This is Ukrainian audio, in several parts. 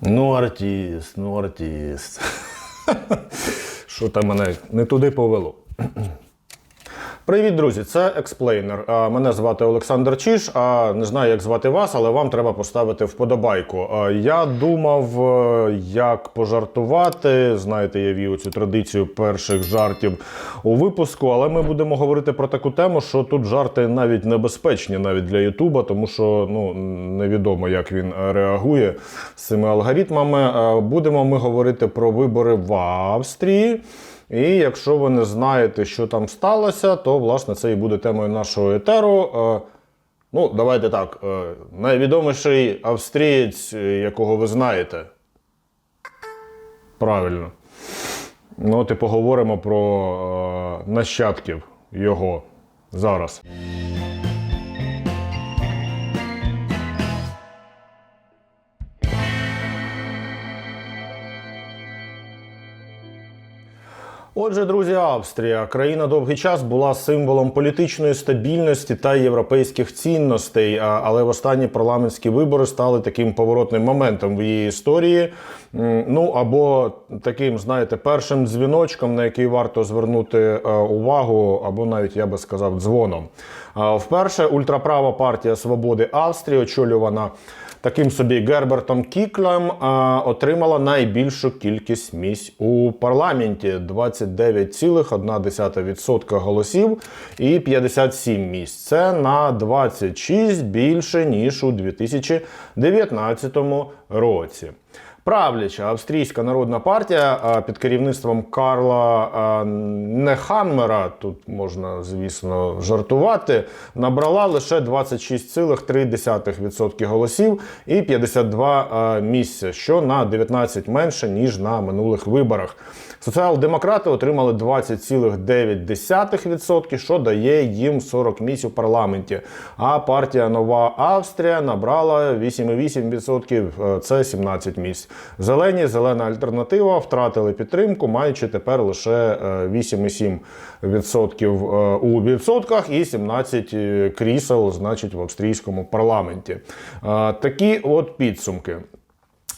Ну, артист, ну артист. Що там мене не туди повело. Привіт, друзі! Це експлейнер. Мене звати Олександр Чіш. А не знаю, як звати вас, але вам треба поставити вподобайку. Я думав, е, як пожартувати. Знаєте, я вів цю традицію перших жартів у випуску, але ми будемо говорити про таку тему, що тут жарти навіть небезпечні, навіть для Ютуба, тому що ну невідомо, як він реагує з цими алгоритмами. Будемо ми говорити про вибори в Австрії. І якщо ви не знаєте, що там сталося, то власне це і буде темою нашого етеру. Е, Ну, давайте так. е, Найвідоміший австрієць, е, якого ви знаєте. Правильно. Ну, от і поговоримо про нащадків його зараз. Отже, друзі, Австрія, країна довгий час була символом політичної стабільності та європейських цінностей. Але в останні парламентські вибори стали таким поворотним моментом в її історії. Ну або таким, знаєте, першим дзвіночком, на який варто звернути е, увагу, або навіть я би сказав, дзвоном. Вперше ультраправа партія свободи Австрії, очолювана таким собі Гербертом Кіклем, отримала найбільшу кількість місць у парламенті 29,1% голосів і 57 місць. Це на 26 більше ніж у 2019 році. Правляча австрійська народна партія під керівництвом Карла а, Неханмера, тут можна, звісно, жартувати, набрала лише 26,3% голосів і 52 а, місця, що на 19 менше, ніж на минулих виборах. Соціал-демократи отримали 20,9%, що дає їм 40 місць у парламенті. А партія Нова Австрія набрала 8,8%, е, це 17 місць. Зелені, зелена альтернатива втратили підтримку, маючи тепер лише е, 8,7% е, у відсотках і 17 е, крісел, значить, в австрійському парламенті. Е, Такі от підсумки.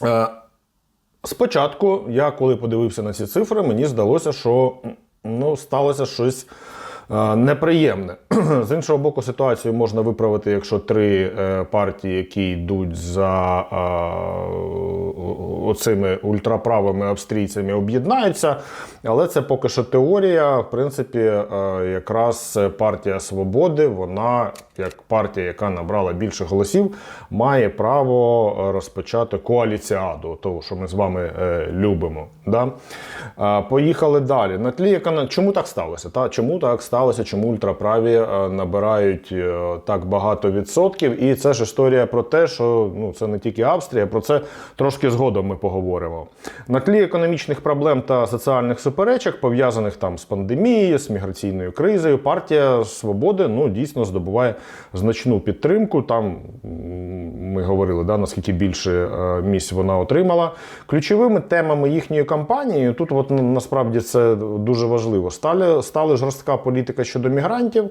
Е, Спочатку, я коли подивився на ці цифри, мені здалося, що ну, сталося щось е, неприємне. З іншого боку, ситуацію можна виправити, якщо три е, партії, які йдуть за е, оцими ультраправими австрійцями, об'єднаються. Але це поки що теорія. В принципі, е, якраз партія свободи, вона, як партія, яка набрала більше голосів, має право розпочати коаліціаду, того, що ми з вами любимо. Да? Поїхали далі. На тлі економ- Чому так сталося? Та? Чому так сталося? Чому ультраправі набирають е, так багато відсотків? І це ж історія про те, що ну, це не тільки Австрія, про це трошки згодом ми поговоримо. На тлі економічних проблем та соціальних суперечок, пов'язаних там з пандемією, з міграційною кризою, партія свободи ну, дійсно здобуває значну підтримку. Там ми говорили, да, наскільки більше е, місць вона отримала. Ключовими темами їхньої кампанії, тут от, ну, насправді це дуже важливо, стали, стали жорстка політика щодо мігрантів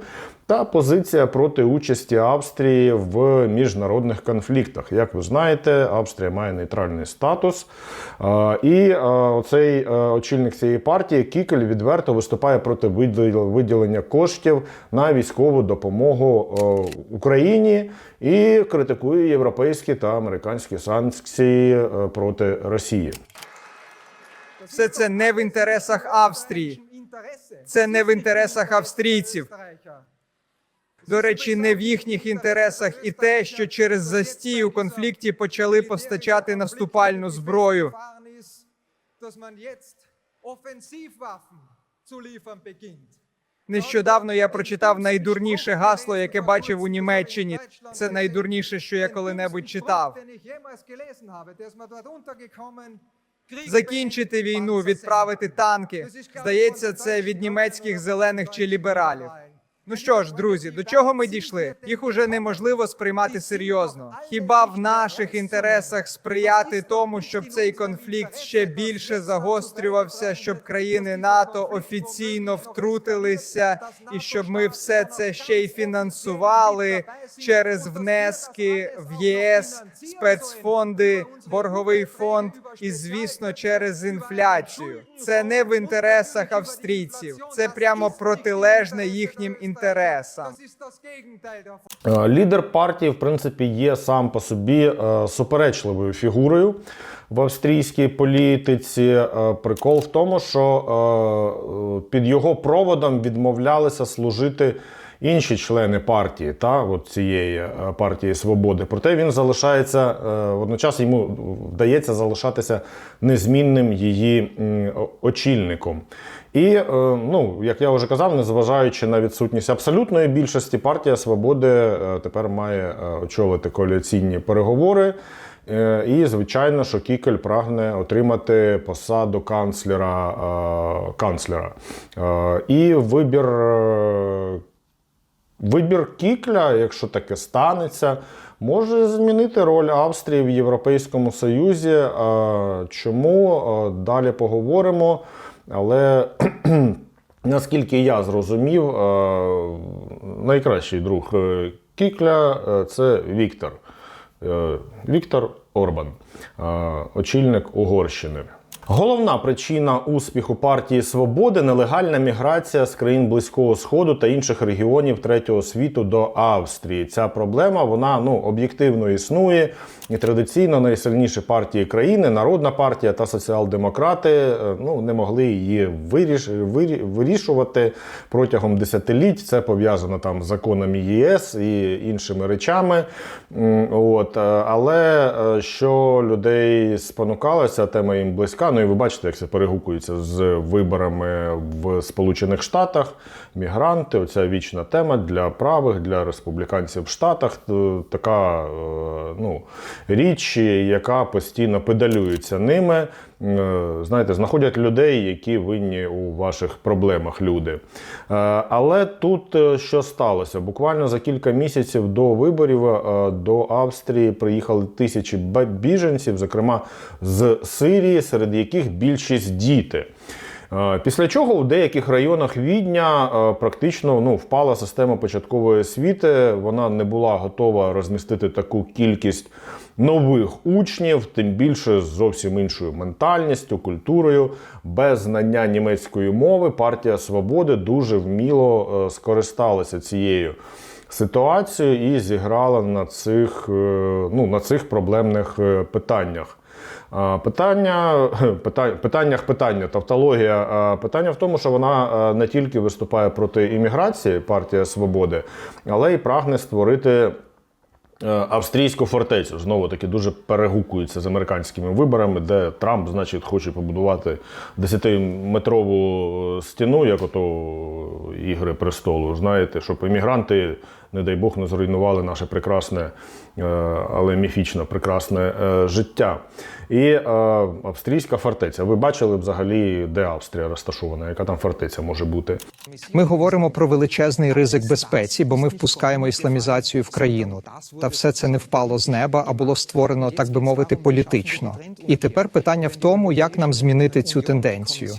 та позиція проти участі Австрії в міжнародних конфліктах. Як ви знаєте, Австрія має нейтральний статус. І оцей е, очільник цієї партії Кікель відверто виступає проти виділення коштів на військову допомогу е, Україні і критикує європейські та американські санкції е, проти Росії. Все це не в інтересах Австрії. Це не в інтересах австрійців. До речі, не в їхніх інтересах і те, що через застій у конфлікті почали постачати наступальну зброю. Нещодавно я прочитав найдурніше гасло, яке бачив у Німеччині. Це найдурніше, що я коли-небудь читав. Закінчити війну, відправити танки. Здається, це від німецьких зелених чи лібералів. Ну що ж, друзі, до чого ми дійшли? Їх уже неможливо сприймати серйозно. Хіба в наших інтересах сприяти тому, щоб цей конфлікт ще більше загострювався, щоб країни НАТО офіційно втрутилися, і щоб ми все це ще й фінансували через внески в ЄС, спецфонди, борговий фонд і, звісно, через інфляцію. Це не в інтересах австрійців, це прямо протилежне їхнім інтересам. Е, Лідер партії, в принципі, є сам по собі е, суперечливою фігурою в австрійській політиці. Е, Прикол в тому, що під його проводом відмовлялися служити. Інші члени партії, та от цієї партії свободи, проте він залишається водночас. Йому вдається залишатися незмінним її очільником. І е, ну, як я вже казав, незважаючи на відсутність абсолютної більшості, партія свободи е, тепер має е, очолити коаліційні переговори. І, звичайно, що Кікель прагне отримати посаду канцлера. канцлера. І вибір, вибір Кікля, якщо таке станеться, може змінити роль Австрії в Європейському Союзі. Чому далі поговоримо? Але наскільки я зрозумів, е, найкращий друг е, Кікля е, це Віктор. Віктор Орбан, очільник Угорщини. Головна причина успіху партії Свободи нелегальна міграція з країн Близького Сходу та інших регіонів третього світу до Австрії. Ця проблема вона ну об'єктивно існує. І традиційно найсильніші партії країни, Народна партія та соціал-демократи, е, ну не могли її виріш, вирі- вирішувати протягом десятиліть. Це пов'язано там з законами ЄС і іншими речами. От, е, але е, що людей спонукалося, тема їм близька. Ну і ви бачите, як це перегукується з виборами в Сполучених Штатах. Мігранти, оця вічна тема для правих, для республіканців в Штатах. Така е, ну, річ, яка постійно педалюється ними. Е, Знаєте, знаходять людей, які винні у ваших проблемах люди. Е, Але тут е, що сталося? Буквально за кілька місяців до виборів до Австрії приїхали тисячі біженців, зокрема з Сирії, серед яких більшість діти. Е, Після чого у деяких районах Відня е, практично ну, впала система початкової освіти. Вона не була готова розмістити таку кількість нових учнів, тим більше з зовсім іншою ментальністю, культурою, без знання німецької мови. Партія свободи дуже вміло е, скористалася цією ситуацією і зіграла на цих, ну, на цих проблемних питаннях. Питання, питаннях питання, тавтологія. Питання в тому, що вона е, не тільки виступає проти імміграції, партія свободи, але й прагне створити е, австрійську фортецю. Знову таки дуже перегукується з американськими виборами, де Трамп, значить, хоче побудувати 10-метрову стіну, як ото Ігри престолу. Знаєте, щоб іммігранти, не дай Бог, не зруйнували наше прекрасне, е, але міфічно прекрасне е, життя. І е, австрійська фортеця. Ви бачили взагалі, де Австрія розташована? Яка там фортеця може бути? Ми говоримо про величезний ризик безпеці, бо ми впускаємо ісламізацію в країну. Та все це не впало з неба, а було створено, так би мовити, політично. І тепер питання в тому, як нам змінити цю тенденцію.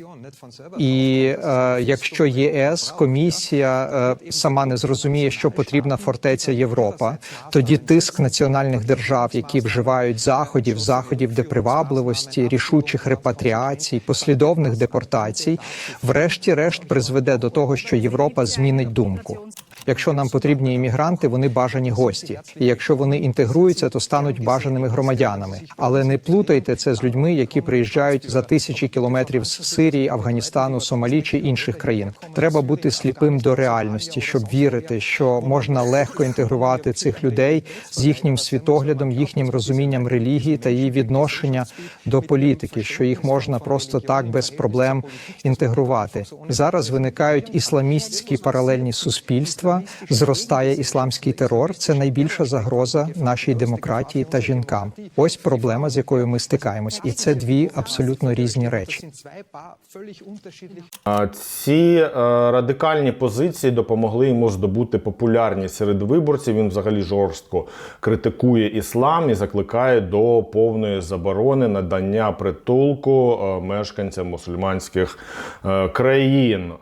І е, якщо ЄС комісія е, сама не зрозуміє, що потрібна фортеця Європа, тоді тиск національних держав, які вживають заходів, заходів депривабливості, рішучих репатріацій, послідовних депортацій, врешті-решт призведе до того, що Європа змінить думку. Якщо нам потрібні іммігранти, вони бажані гості. І якщо вони інтегруються, то стануть бажаними громадянами. Але не плутайте це з людьми, які приїжджають за тисячі кілометрів з Сирії, Афганістану, Сомалі чи інших країн. Треба бути сліпим до реальності, щоб вірити, що можна легко інтегрувати цих людей з їхнім світоглядом, їхнім розумінням релігії та її відношення до політики, що їх можна просто так без проблем інтегрувати. Зараз виникають ісламістські паралельні суспільства, суспільства, зростає ісламський терор. Це найбільша загроза нашій демократії та жінкам. Ось проблема, з якою ми стикаємось, і це дві абсолютно різні речі. Ці е, радикальні позиції допомогли йому здобути популярність серед виборців. Він взагалі жорстко критикує іслам і закликає до повної заборони надання притулку е, мешканцям мусульманських е, країн.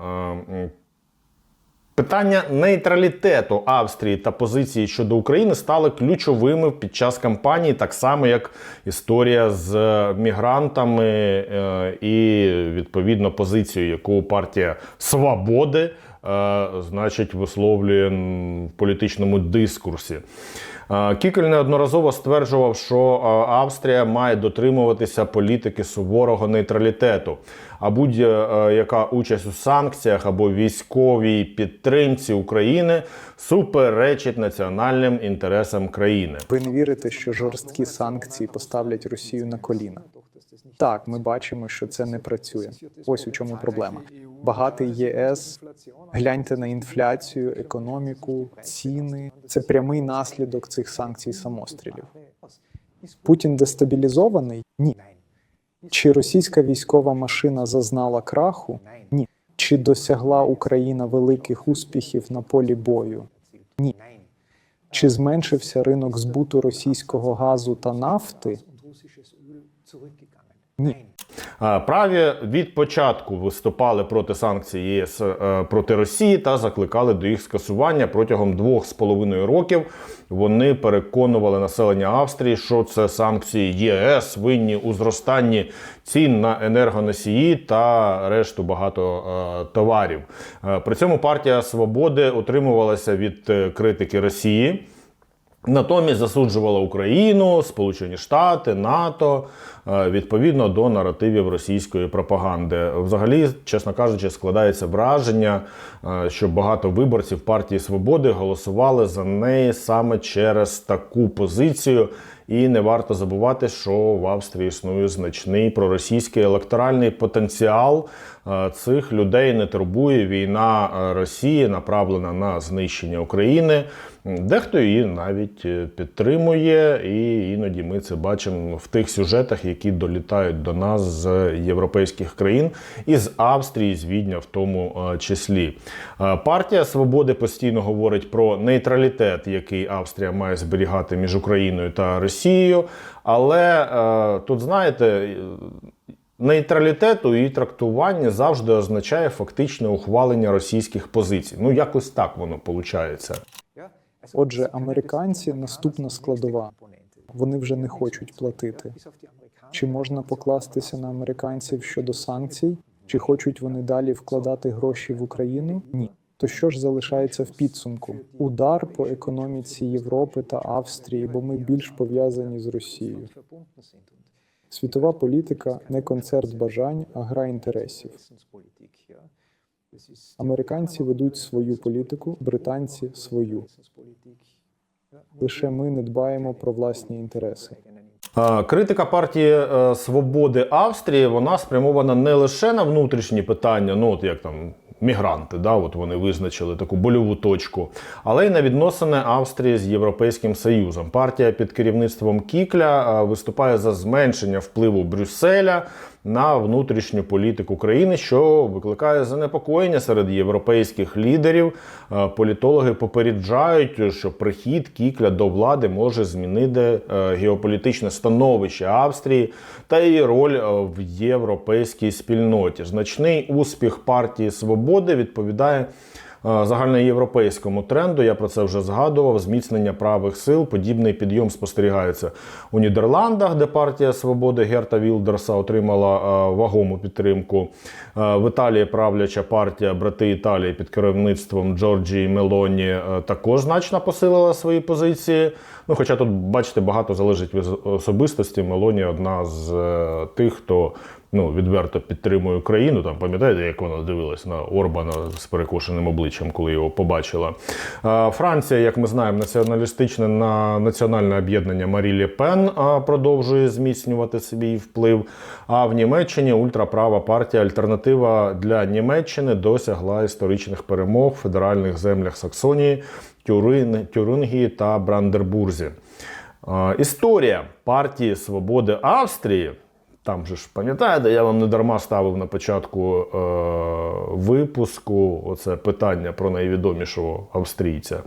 Е, Питання нейтралітету Австрії та позиції щодо України стали ключовими під час кампанії, так само як історія з мігрантами е, і відповідно позицію, яку партія Свободи е, значить висловлює в політичному дискурсі. Е, Кікель неодноразово стверджував, що е, Австрія має дотримуватися політики суворого нейтралітету. А будь-яка участь у санкціях або військовій підтримці України суперечить національним інтересам країни. Ви не вірите, що жорсткі санкції поставлять Росію на коліна? Так, ми бачимо, що це не працює. Ось у чому проблема. Багатий ЄС, гляньте на інфляцію, економіку, ціни. Це прямий наслідок цих санкцій самострілів. Путін дестабілізований? Ні. Чи російська військова машина зазнала краху? Ні. Чи досягла Україна великих успіхів на полі бою? Ні. Чи зменшився ринок збуту російського газу та нафти? Ні. Праві від початку виступали проти санкцій ЄС е, проти Росії та закликали до їх скасування протягом двох з половиною років. Вони переконували населення Австрії, що це санкції ЄС винні у зростанні цін на енергоносії та решту багато е, товарів. Е, При цьому партія Свободи утримувалася від критики Росії. Натомість засуджувала Україну, Сполучені Штати, НАТО е, відповідно до наративів російської пропаганди. Взагалі, чесно кажучи, складається враження, е, що багато виборців партії Свободи голосували за неї саме через таку позицію. І не варто забувати, що в Австрії існує значний проросійський електоральний потенціал. Е, Цих людей не турбує війна е, Росії, направлена на знищення України. Дехто її навіть е, підтримує, і іноді ми це бачимо в тих сюжетах, які долітають до нас з європейських країн і з Австрії, з Відня в тому числі. Партія Свободи постійно говорить про нейтралітет, який Австрія має зберігати між Україною та Росією. Але е, тут знаєте. Нейтралітету і трактування завжди означає фактичне ухвалення російських позицій. Ну, якось так воно виходить. Отже, американці наступна складова. Вони вже не хочуть платити. Чи можна покластися на американців щодо санкцій? Чи хочуть вони далі вкладати гроші в Україну? Ні. То що ж залишається в підсумку? Удар по економіці Європи та Австрії, бо ми більш пов'язані з Росією. Світова політика не концерт бажань, а гра інтересів. Американці ведуть свою політику, британці свою. Лише ми не дбаємо про власні інтереси. Критика партії е, Свободи Австрії вона спрямована не лише на внутрішні питання, ну от як там мігранти, да, от вони визначили таку больову точку, але й на відносини Австрії з Європейським Союзом. Партія під керівництвом Кікля виступає за зменшення впливу Брюсселя на внутрішню політику країни, що викликає занепокоєння серед європейських лідерів. Е, Політологи попереджають, що прихід Кікля до влади може змінити е, геополітичне становище Австрії та її роль е, в європейській спільноті. Значний успіх партії Свободи відповідає. Е, Загальноєвропейському тренду, я про це вже згадував, зміцнення правих сил. Подібний підйом спостерігається у Нідерландах, де партія свободи Герта Вілдерса отримала е, вагому підтримку. Е, В Італії правляча партія Брати Італії під керівництвом Джорджії Мелоні також значно посилила свої позиції. Ну, хоча тут, бачите, багато залежить від особистості. Мелонія одна з тих, хто ну, відверто підтримує Україну. Там пам'ятаєте, як вона дивилась на Орбана з перекошеним обличчям, коли його побачила. Франція, як ми знаємо, націоналістичне на національне об'єднання Марі Ле Пен продовжує зміцнювати свій вплив. А в Німеччині ультраправа партія Альтернатива для Німеччини досягла історичних перемог в федеральних землях Саксонії, Тюрин, Тюрингії та Брандербурзі. Історія партії Свободи Австрії. Там же ж пам'ятаєте, я вам не дарма ставив на початку е, випуску оце питання про найвідомішого австрійця. Е,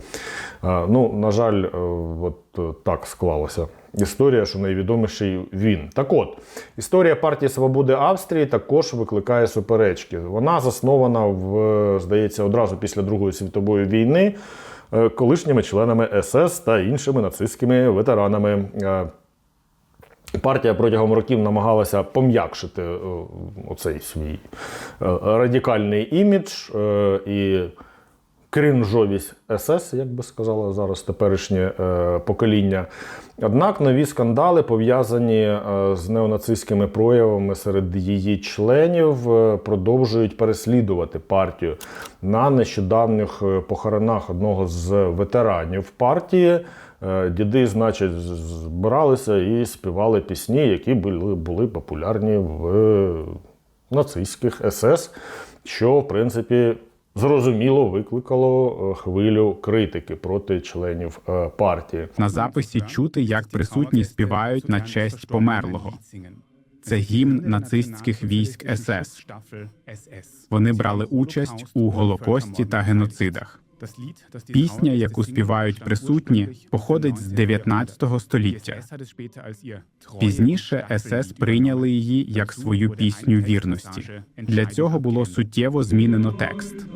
ну, на жаль, е, от е, так склалося. Історія, що найвідоміший він. Так от, історія партії Свободи Австрії також викликає суперечки. Вона заснована в, здається, одразу після Другої світової війни е, колишніми членами СС та іншими нацистськими ветеранами. Е, Партія протягом років намагалася пом'якшити е, оцей свій е, радикальний імідж е, і крінжовість СС, як би сказала зараз теперішнє покоління. Однак нові скандали пов'язані з неонацистськими проявами серед її членів продовжують переслідувати партію. На нещодавніх похоронах одного з ветеранів партії. Е, Діди, значить, збиралися і співали пісні, які були, були популярні в нацистських СС, що, в принципі, зрозуміло викликало е, хвилю критики проти членів е, партії. На записі чути, як присутні співають на честь померлого. Це гімн нацистських військ СС. Вони брали участь у голокості та геноцидах. Пісня, яку співають присутні, походить з 19 століття. Пізніше СС прийняли її як свою пісню вірності. Для цього було суттєво змінено текст.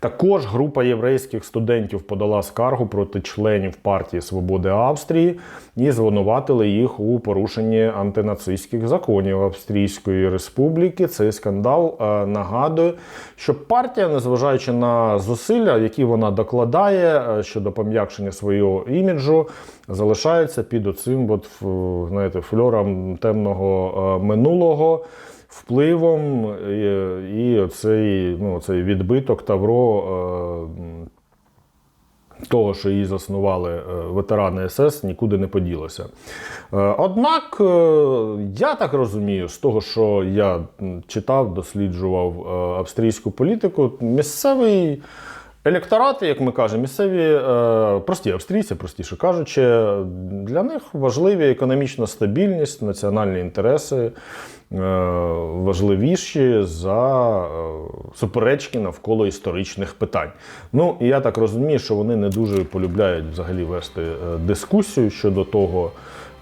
Також група єврейських студентів подала скаргу проти членів партії Свободи Австрії і звинуватили їх у порушенні антинацистських законів Австрійської Республіки. Цей скандал е, нагадує, що партія, незважаючи на зусилля, які вона докладає е, щодо пом'якшення свого іміджу, залишається під оцим от, знаєте, фльором темного е, минулого впливом і, і оцей, ну, оцей відбиток Тавро е, того, що її заснували е, ветерани СС, нікуди не поділося. Е, Однак, е, я так розумію, з того, що я читав, досліджував е, австрійську політику, місцевий. Електорати, як ми кажемо, місцеві е, прості австрійці, простіше кажучи, для них важливі економічна стабільність, національні інтереси е, важливіші за е, суперечки навколо історичних питань. Ну і я так розумію, що вони не дуже полюбляють взагалі вести е, дискусію щодо того.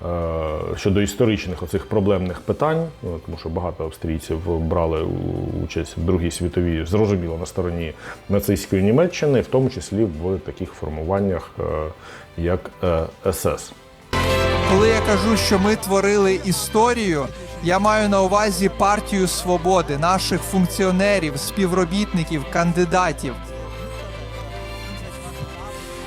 е, Щодо історичних оцих проблемних питань, ну, тому що багато австрійців брали участь в Другій світовій, зрозуміло, на стороні нацистської Німеччини, в тому числі в таких формуваннях, е, як е, СС. Коли я кажу, що ми творили історію, я маю на увазі партію свободи, наших функціонерів, співробітників, кандидатів.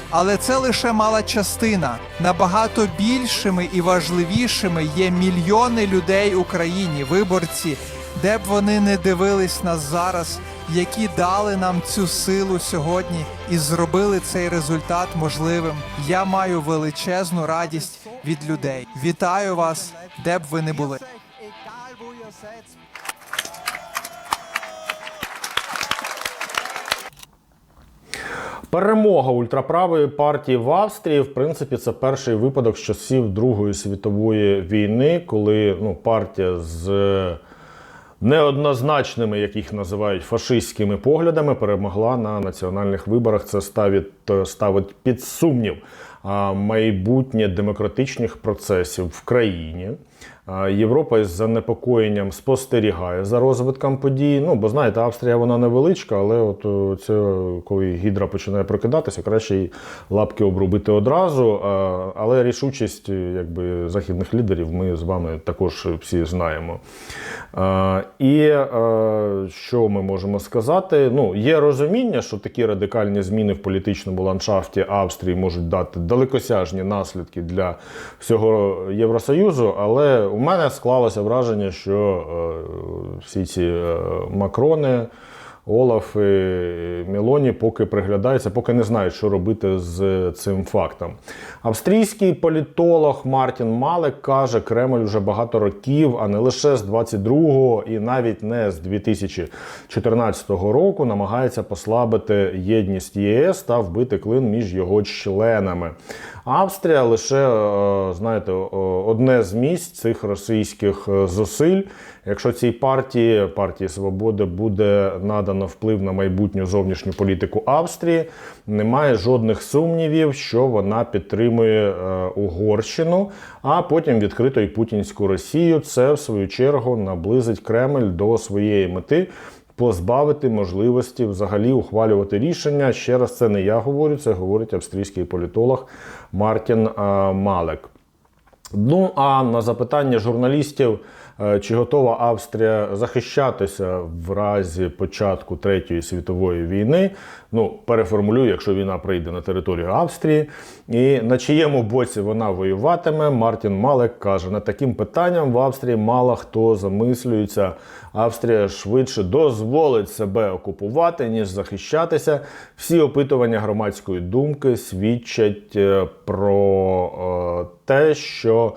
Але це лише мала частина. Набагато більшими і важливішими є мільйони людей в Україні, виборці, де б вони не дивились нас зараз, які дали нам цю силу сьогодні і зробили цей результат можливим. Я маю величезну радість від людей. Вітаю вас, де б ви не були. Перемога ультраправої партії в Австрії, в принципі, це перший випадок з часів Другої світової війни, коли ну, партія з неоднозначними, як їх називають, фашистськими поглядами перемогла на національних виборах. Це ставить, ставить під сумнів майбутнє демократичних процесів в країні. Європа із занепокоєнням спостерігає за розвитком подій. Ну, бо знаєте, Австрія вона невеличка, але от е, це коли гідра починає прокидатися, краще їй лапки обрубити одразу. Але рішучість е, якби, західних лідерів ми з вами також всі знаємо. І е, що ми можемо сказати? Ну, є розуміння, що такі радикальні зміни в політичному ландшафті Австрії можуть дати далекосяжні наслідки для всього Євросоюзу, але у мене склалося враження, що е, всі ці е, Макрони. Олаф і Мілоні поки приглядаються, поки не знають, що робити з цим фактом. Австрійський політолог Мартін Малек каже, Кремль вже багато років, а не лише з 22-го і навіть не з 2014 року, намагається послабити єдність ЄС та вбити клин між його членами. Австрія лише, е, знаєте, одне з місць цих російських е, зусиль. Якщо цій партії, партії Свободи, буде надано вплив на майбутню зовнішню політику Австрії, немає жодних сумнівів, що вона підтримує е, Угорщину, а потім відкрито і путінську Росію. Це в свою чергу наблизить Кремль до своєї мети. Позбавити можливості взагалі ухвалювати рішення. Ще раз, це не я говорю, це говорить австрійський політолог Мартін е, Малек. Ну а на запитання журналістів, чи готова Австрія захищатися в разі початку Третьої світової війни, ну переформулюю, якщо війна прийде на територію Австрії, і на чиєму боці вона воюватиме, Мартін Малек каже: над таким питанням в Австрії мало хто замислюється. Австрія швидше дозволить себе окупувати, ніж захищатися. Всі опитування громадської думки свідчать е, про е, те, що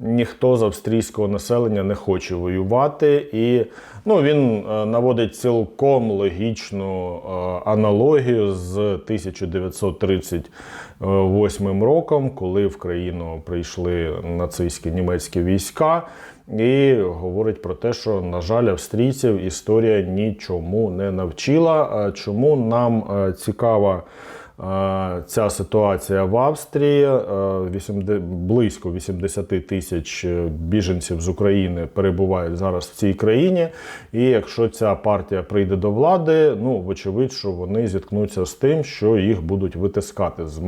ніхто з австрійського населення не хоче воювати. І ну, він е, наводить цілком логічну е, аналогію з 1938 роком, коли в країну прийшли нацистські німецькі війська. І говорить про те, що, на жаль, австрійців історія нічому не навчила. Чому нам е, цікава е, ця ситуація в Австрії? Е, 80 близько 80 тисяч е, біженців з України перебувають зараз в цій країні. І якщо ця партія прийде до влади, ну вочевидь, що вони зіткнуться з тим, що їх будуть витискати з,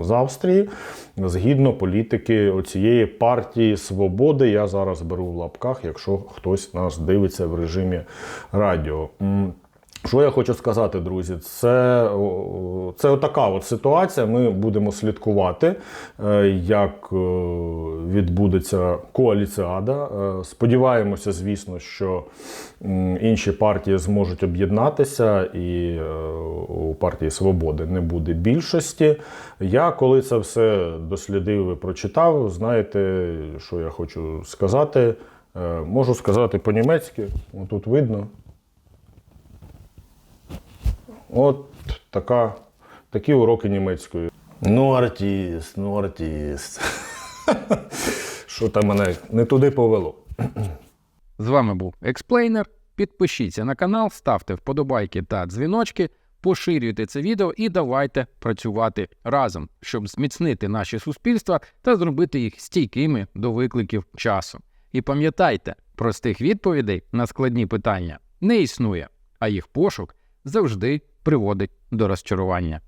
з Австрії згідно політики оцієї партії свободи. Я зараз беру в лапках, якщо хтось нас дивиться в режимі радіо. Що я хочу сказати, друзі, це, це отака от ситуація. Ми будемо слідкувати, е, як е, відбудеться коаліціада. Е, Сподіваємося, звісно, що інші партії зможуть об'єднатися, і у партії Свободи не буде більшості. Я коли це все дослідив і прочитав, знаєте, що я хочу сказати? Можу сказати по-німецьки, тут видно. От така, такі уроки німецької. Ну, артист, ну артист. Що там мене не туди повело. З вами був Експлейнер. Підпишіться на канал, ставте вподобайки та дзвіночки, поширюйте це відео і давайте працювати разом, щоб зміцнити наші суспільства та зробити їх стійкими до викликів часу. І пам'ятайте, простих відповідей на складні питання не існує, а їх пошук завжди приводить до розчарування.